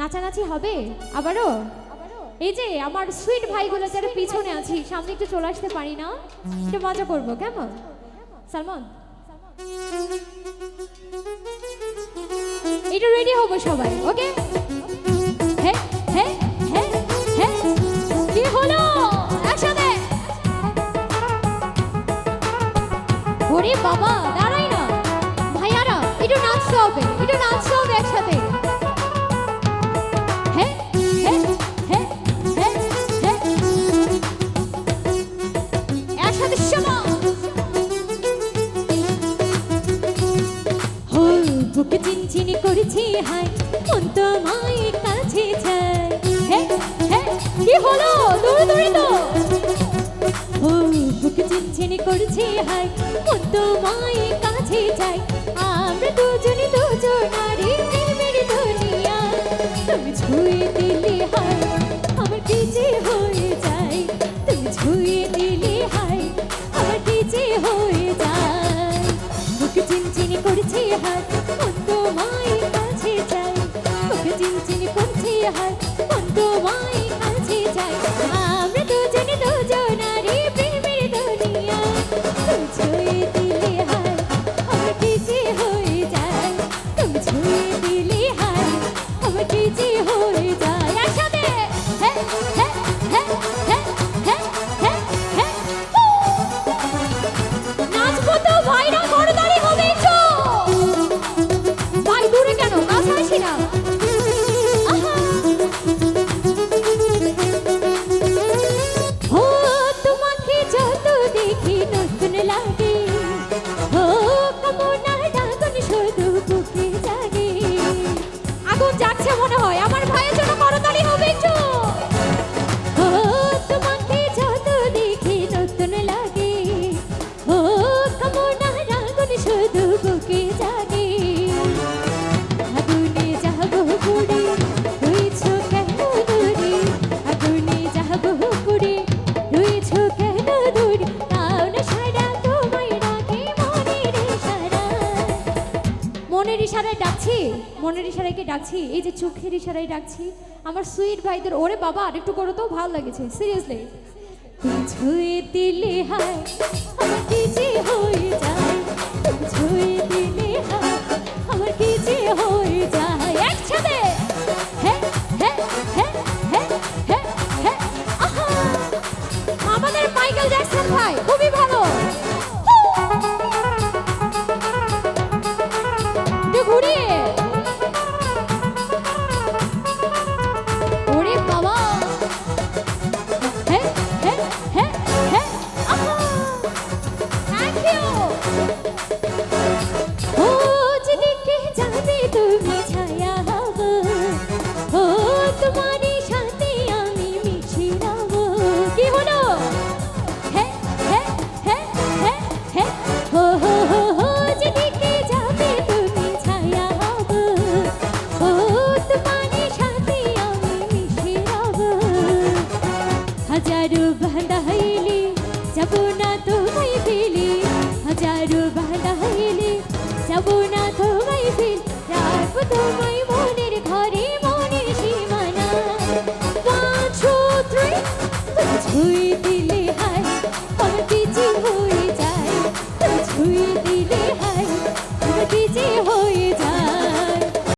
নাচানাচি হবে? আবারও? এই যে, আমার সুইট ভাইগুলো যারা পিছনে আছি, সামনে একটু চলে আসতে পারি না? একটু মজা করব, কেমন? সালমান? এটা রেডি হব সবাই ওকে হ্যাঁ হ্যাঁ ওরে বাবা, দাঁড়াই না। ভাইয়ারা, একটু নাচতে হবে, একটু নাচতে হবে একসাথে। বুকে চিনচিনি করেছি হাই মন তো মায়ের কাছে হ্যাঁ কি হলো? দৌড়ে দৌড়ে তো। ও বুকে চিনচিনি করছে হাই মন তো মায়ের কাছে ছুঁয়ে দিলে হাই আমার কি যে হয়ে যায়? তুমি ছুঁয়ে দিলে হাই আমার কি যে হয়ে যায়? বুকে চিনচিনি করছে হাই মন তো মায়ের কাছে যাই বুকে চিনচিনি করছে হাত, মন তো মনের ডাকছি, মনের কি ডাকছি? এই যে চোখের ইশারায় ডাকছি। আমার সুইট ভাইদের, ওরে বাবা আরেকটু করো তো, ভালো লাগেছে, সিরিয়াসলি। দিলে যায়। তুমি দিলে আমার কি যে হয়ে যায়? একসাথে! আমাদের মাইকেল জ্যাকসন ভাই, খুবই ভালো। ঘুরিয়ে। 我们。